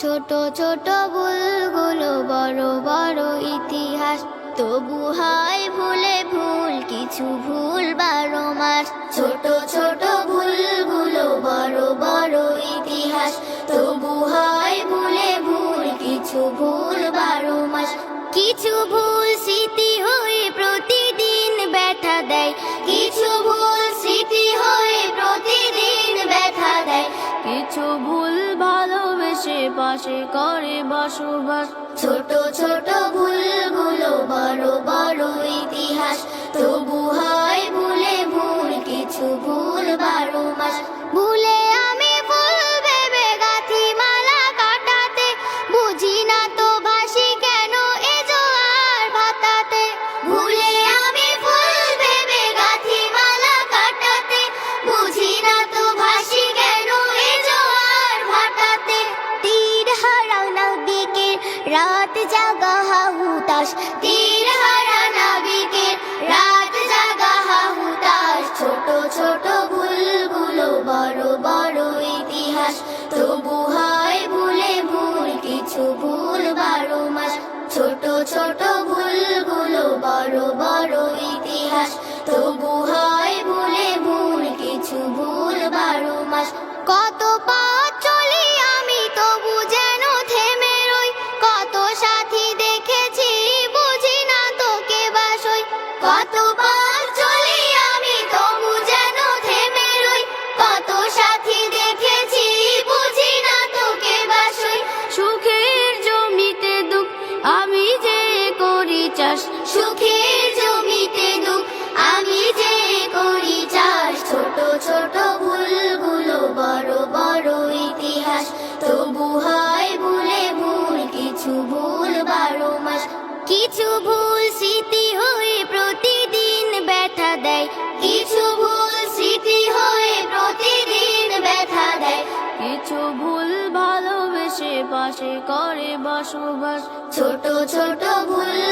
ছোট ছোট ভুলগুলো বড় বড় ইতিহাস। তবু হয় ভুলে ভুল, কিছু ভুল বারো মাস। ছোট ছোট ভুলগুলো বড় বড় ইতিহাস। তবু হয় ভুলে ভুল, কিছু ভুল বারো মাস। কিছু ভুল স্মৃতি হয়ে প্রতিদিন ব্যথা দেয়। কিছু ভুল স্মৃতি হয়ে প্রতিদিন ব্যথা দেয়। কিছু ভুল ভালোবেসে পাশে করে বসবাস। ছোট ছোট ভুলগুলো বড় বড় ইতিহাস। তবু হয় ভুলে ভুল, কিছু ভুল বারো মাস। ভুলে আমি ভুল ভেবে গাথি মালা কাটাতে বুঝি না তো রাত জাগা হাহুতাস তীর হারা রাত জাগা হাহুতাস ছোট ছোট ভুলগুলো বড় বড় ইতিহাস। তবু হয় ভুলে ভুল, কিছু ভুল বারো মাস। ছোট ছোট ভুলগুলো বড় বড় ইতিহাস। তবু হয় ভুলে ভুল, কিছু ভুল বারো মাস। কত পথ আমি কত সাথী দেখেছি তোকে বাসই। সুখের জমিতে আমি যে সুখের জমিতে আমি যে করি চাষ। ছোট ছোট ভুলগুলো বড় বড় ইতিহাস। তবু হয় ভুলে ভুল, কিছু ভুল বারো মাস। কিছু ভুল স্মৃতি কিছু ভুল প্রতিদিন দেয়। কিছু ভুল ভালোবেসে পাশে করে বসবাস। ছোট ছোট ভুলগুলো